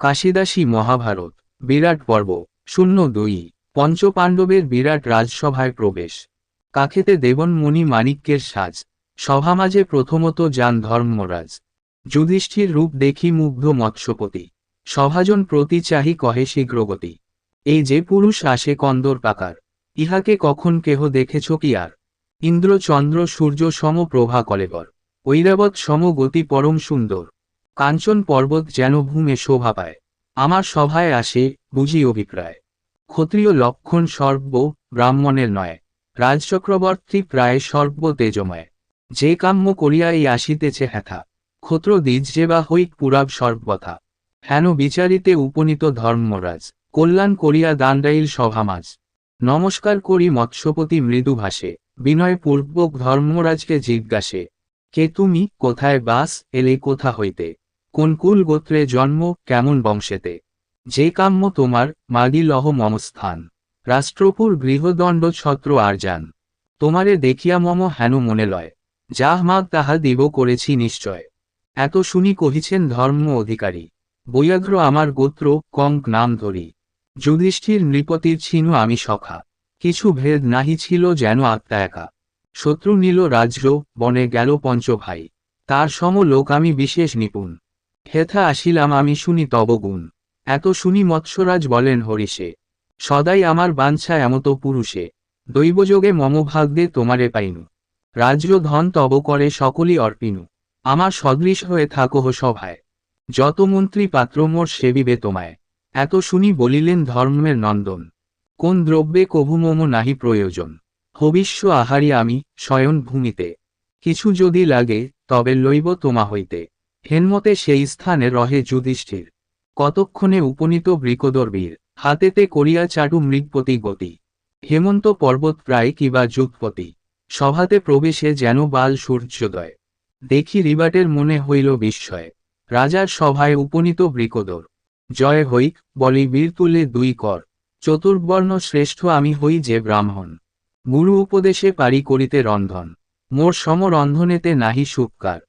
কাশিদাসী মহাভারত, বিরাট পর্ব, শূন্য দুই, পঞ্চপাণ্ডবের বিরাট রাজসভায় প্রবেশ। কাখেতে দেবনমণি মানিক্যের সাজ, সভা মাঝে প্রথমত যান ধর্মরাজ। যুধিষ্ঠির রূপ দেখি মুগ্ধ মৎস্যপতি। সভাজন প্রতি চাহি কহে শীঘ্রগতি। এই যে পুরুষ আসে কন্দর পাকার, ইহাকে কখন কেহ দেখেছ কি আর? ইন্দ্র চন্দ্র সূর্য সম প্রভা কলেবর ঐরাবত সম গতি পরম সুন্দর। কাঞ্চন পর্বত যেন ভূমে শোভা পায়। আমার সভায় আসে বুঝি অভিপ্রায়। ক্ষত্রিয় লক্ষণ সর্ব ব্রাহ্মণের নয়। রাজচক্রবর্তী প্রায় সর্ব তেজময়। যে কাম্য করিয়া এই আসিতেছে হ্যাথা ক্ষত্র দ্বিজ যে বা হইক পুরাব সর্বথা হেন বিচারিতে উপনীত ধর্মরাজ। কল্যাণ করিয়া দাণ্ডাইল সভামাজ। নমস্কার করি মৎস্যপতি মৃদু ভাসে বিনয়পূর্বক ধর্মরাজকে জিজ্ঞাসে, কে তুমি? কোথায় বাস? এলে কোথা হইতে? কোন কুল গোত্রে জন্ম, কেমন বংশেতে? যে কাম্য তোমার, মাগি লহ মমস্থান। রাষ্ট্রপুর গৃহদণ্ড ছত্র আর যান তোমারে দেখিয়া মম হেন মনে লয়। যাহ মাগ তাহা দিব করেছি নিশ্চয়। এত শুনি কহিছেন ধর্ম অধিকারী। বৈয়াগ্র আমার গোত্র, কঙ্ক নাম ধরি। যুধিষ্ঠির নৃপতির ছিনু আমি সখা। কিছু ভেদ নাহি ছিল যেন আত্মা একা। শত্রু নিল রাজ্য, বনে গেল পঞ্চ ভাই তার সম লোক আমি বিশেষ নিপুণ। হেথা আসিলাম আমি শুনি তবগুণ এত শুনি মৎস্যরাজ বলেন হরিষে সদাই আমার বাঞ্ছা এমত পুরুষে, দৈবযোগে মম ভাগ্যে তোমারে পাইনু। রাজ্য ধন তব করে সকলই অর্পিনু। আমার সদৃশ হয়ে থাকোহ সভায়। যত মন্ত্রী পাত্র মোর সেবিবে তোমায় এত শুনি বলিলেন ধর্মের নন্দন। কোন দ্রব্যে কভু মম নাহি প্রয়োজন। ভবিষ্য আহারি আমি শয়ন ভূমিতে। কিছু যদি লাগে তবে লইব তোমা হইতে। হেনমতে সেই স্থানে রহে যুধিষ্ঠির। কতক্ষণে উপনীত বৃকদর বীর হাতেতে করিয়া চাটু মৃগপতি গতি। হেমন্ত পর্বত প্রায় কিবা যুগপতি। সভাতে প্রবেশে যেন বাল সূর্যোদয়। দেখি রিবাটের মনে হইল বিস্ময়। রাজার সভায় উপনীত বৃকদর। জয় হইক বলি বীর তুলে দুই কর। চতুর্বর্ণ শ্রেষ্ঠ আমি হই যে ব্রাহ্মণ। গুরু উপদেশে পারি করিতে রন্ধন। মোর সমরন্ধনেতে নাহি সুপকার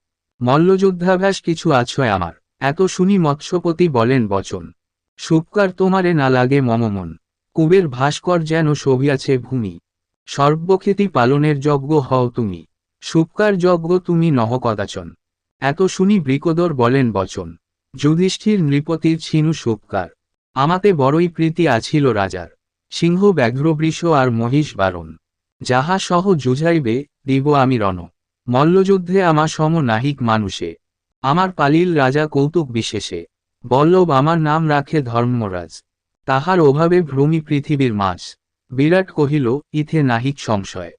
মল্লযুদ্ধাভ্যাস কিছু আছয় আমার। এত শুনি মৎস্যপতি বলেন, বচন, সুপকার তোমারে না লাগে মমমন। কুবের ভাস্কর যেন ছবিয়াছে ভূমি। সর্বক্ষেতি পালনের যজ্ঞ হও তুমি। সুপকার যজ্ঞ তুমি নহ কদাচন। এত শুনি বৃকদর বলেন, বচন, যুধিষ্ঠির নৃপতির ছিনু সুপকার। আমাতে বড়ই প্রীতি আছিল রাজার। সিংহ, ব্যাঘ্রবৃষ আর মহিষ বারণ। যাহা সহ যুঝাইবে দিব আমি রণ। মল্লযুদ্ধে আমার সম নাহিক মানুষে। আমার পালিল রাজা কৌতুক বিশেষে। বল্লভ আমার নাম রাখে ধর্মরাজ। তাহার অভাবে ভ্রমি পৃথিবীর মাছ বিরাট কহিল, ইথে নাহিক সংশয়।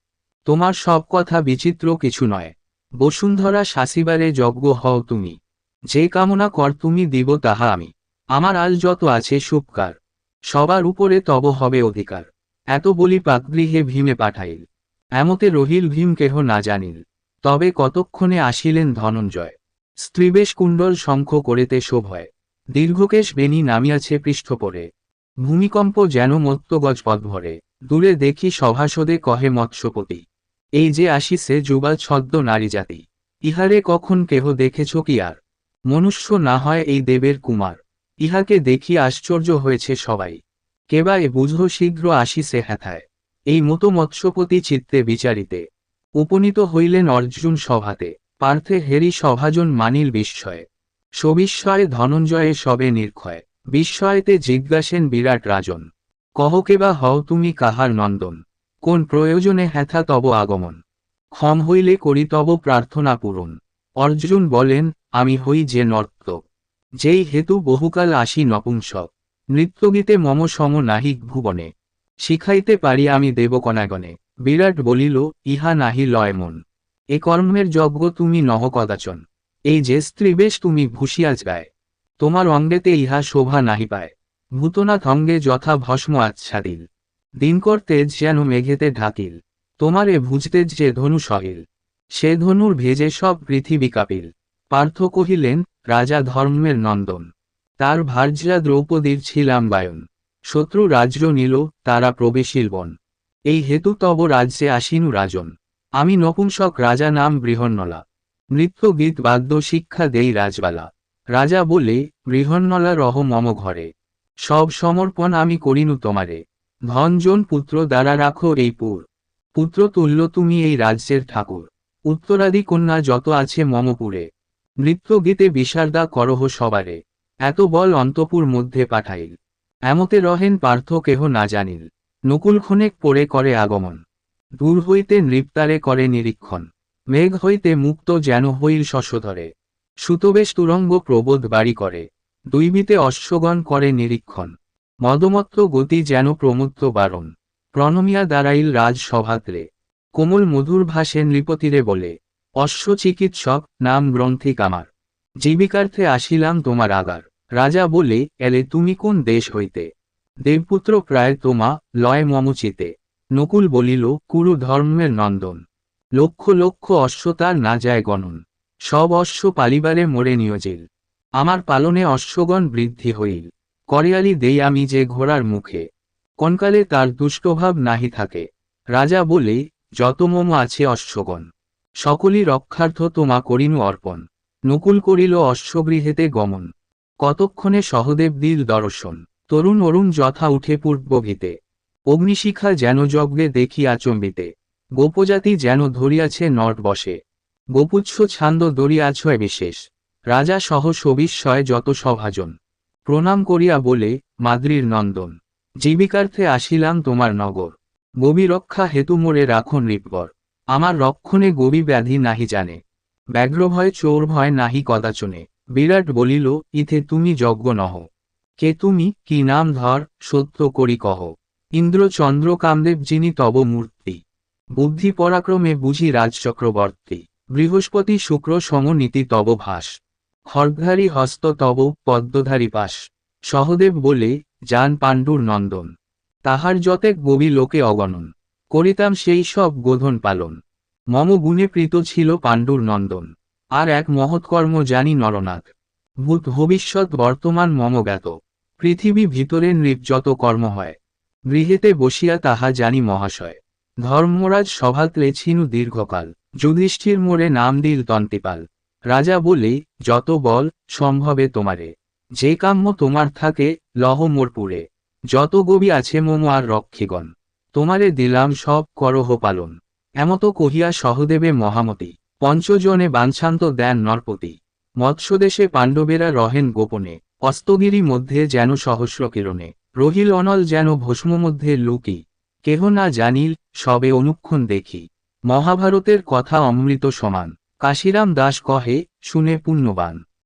তোমার সব কথা বিচিত্র কিছু নয়। বসুন্ধরা শাসিবারে যজ্ঞ হও তুমি। যে কামনা কর তুমি দিব তাহা আমি। আমার আল যত আছে সুপকার। সবার উপরে তব হবে অধিকার। এত বলি পাকগৃহে ভীমে পাঠাইল। এমতে রহিল ভীম কেহ না জানিল। তবে কতক্ষণে আসিলেন ধনঞ্জয়? স্ত্রীবেশ কুণ্ডল শঙ্খ করেতে শোভয় দীর্ঘকেশ বেনি নামিয়াছে পৃষ্ঠপরে। ভূমিকম্প যেন মত্তগজ পদ ভরে দূরে দেখি সভাসদে কহে মৎস্যপতি, এই যে আসিছে যুবা ছদ্ম নারী জাতি, ইহারে কখন কেহ দেখেছ কি আর? মনুষ্য না হয় এই দেবের কুমার। ইহাকে দেখি আশ্চর্য হয়েছে সবাই। কেবা এ বুঝো শীঘ্র আসিছে হ্যাথায় এই মতো মৎস্যপতি চিত্তে বিচারিতে উপনীত হইলেন অর্জুন সভাতে। পার্থে হেরি সভাজন মানিল বিস্ময়ে। সবিস্ময়ে ধনঞ্জয়ে সবে নির্ক্ষয়। বিস্ময়েতে জিজ্ঞাসেন বিরাট রাজন, কহ কেবা হও তুমি কাহার নন্দন? কোন প্রয়োজনে হ্যাথা তব আগমন? ক্ষম হইলে করি তব প্রার্থনা পূরণ। অর্জুন বলেন, আমি হই যে নর্তক, যেই হেতু বহুকাল আসি নপুংসক। নৃত্যগীতে মম সম নাহিক ভুবনে। শিখাইতে পারি আমি দেবকণাগণে বিরাট বলিল, ইহা নাহি লয় মন। এ কর্মের যজ্ঞ তুমি নহ কদাচন। এই যে স্ত্রীবেশ তুমি ভূষিয়াজ গায় তোমার অঙ্গেতে ইহা শোভা নাহি পায়। ভূতনাথ অঙ্গে যথা ভস্ম আচ্ছাদিল। দিনকর তেজ যেন মেঘেতে ঢাকিল। তোমার এ ভুজতেজ যে ধনু সহিল। সে ধনুর ভেজে সব পৃথিবী কাপিল। পার্থ কহিলেন, রাজা ধর্মের নন্দন। তার ভার্যা দ্রৌপদীর ছিলাম বায়ন। শত্রু রাজ্য নিল, তারা প্রবেশিল বন। এই হেতু তব রাজ্যে আসিনু রাজন। আমি নপুংসক রাজা নাম বৃহন্নলা। নৃত্য গীত বাদ্য শিক্ষা দেই রাজবালা। রাজা বলে, বৃহন্নলা রহ মম ঘরে। সব সমর্পণ আমি করিনু তোমারে। ধনজন পুত্র দ্বারা রাখো এই পুর। পুত্র তুল্য তুমি এই রাজ্যের ঠাকুর। উত্তরাদি কন্যা যত আছে মমপুরে নৃত্য গীতে বিশারদা করহ সবারে। এত বল অন্তপুর মধ্যে পাঠাইল। এমতে রহেন পার্থ কেহ না জানিল। নকুল ক্ষণেক পরে করে আগমন। দূর হইতে নৃপ্তারে করে নিরীক্ষণ। মেঘ হইতে মুক্ত যেন হইল শশধরে। সুতবেশ তুরঙ্গ প্রবোধ বাড়ি করে। দুইবিতে অশ্বগণ করে নিরীক্ষণ। মদমত্ত গতি যেন প্রমুক্ত বারণ। প্রণমিয়া দাঁড়াইল রাজ সভাত্রে কোমল মধুর ভাষে নৃপতিরে বলে অশ্ব চিকিৎসক নাম গ্রন্থিক আমার। জীবিকার্থে আসিলাম তোমার আগার। রাজা বলে, এলে তুমি কোন দেশ হইতে? দেবপুত্র প্রায় তোমা লয় মমচিতে। নকুল বলিল, কুরু ধর্মের নন্দন। লক্ষ লক্ষ অশ্ব তার না যায় গণন। সব অশ্ব পালিবারে মোড়ে নিয়োজিল। আমার পালনে অশ্বগণ বৃদ্ধি হইল। করিয়ালি দেই আমি যে ঘোড়ার মুখে। কনকালে তার দুষ্টভাব নাহি থাকে। রাজা বলে, যত মম আছে অশ্বগণ। সকলই রক্ষার্থ তোমা করিনু অর্পণ। নকুল করিল অশ্বগৃহেতে গমন। কতক্ষণে সহদেব দিল দর্শন। তরুণ অরুণ যথা উঠে পূর্বভিতে অগ্নিশিখা যেন যজ্ঞে দেখি আচম্বিতে। গোপজাতি যেন ধরিয়াছে নট বসে। গোপুচ্ছ ছান্দ দরিয়াছ বিশেষ। রাজা সহ সবিস্ময় যত সভাজন। প্রণাম করিয়া বলে, মাদ্রির নন্দন, জীবিকার্থে আসিলাম তোমার নগর। গবি রক্ষা হেতু মোরে রাখো নৃপবর। আমার রক্ষণে গবি ব্যাধি নাহি জানে। ব্যগ্রভয় চোর ভয় নাহি কদাচনে। বিরাট বলিল, ইথে তুমি যজ্ঞ নহ। কে তুমি? কি নাম ধর? সত্য করি কহ। ইন্দ্র চন্দ্র কামদেব যিনি তব মূর্তি। বুদ্ধি পরাক্রমে বুঝি রাজচক্রবর্তী। বৃহস্পতি শুক্র সমনীতি তব ভাস। খড়গধারী হস্ত তব পদ্মধারী পাশ। সহদেব বলে যান পাণ্ডুর নন্দন। তাহার যতেক গবি লোকে অগণন। করিতাম সেই সব গোধন পালন। মম গুণে প্রীত ছিল পাণ্ডুর নন্দন। আর এক মহৎকর্ম জানি নরনাথ। ভূত ভবিষ্যৎ বর্তমান মম জ্ঞাত। পৃথিবী ভিতরে নৃপ যত কর্ম হয়, গৃহেতে বসিয়া তাহা জানি মহাশয়। ধর্মরাজ সভাত্রে ছিনু দীর্ঘকাল, যুধিষ্ঠির মোড়ে নাম দিল তন্তিপাল রাজা বলি, যত বল সম্ভবে তোমারে। যে কাম্য তোমার থাকে, লহ মোরপুরে যত গবি আছে মম আর রক্ষীগণ। তোমারে দিলাম সব করহ পালন। এমত কহিয়া সহদেবে মহামতি। পঞ্চজনে বাঞ্ছান্ত দেন নরপতি। মৎস্যদেশে পাণ্ডবেরা রহেন গোপনে। অস্তগিরি মধ্যে যেন সহস্র কিরণে রহিল অনল যেন ভস্ম মধ্যে লুকি, কেহ না জানিল, সবে অনুক্ষণ দেখি। মহাভারতের কথা অমৃত সমান, কাশিরাম দাস কহে, শুনে পুণ্যবান।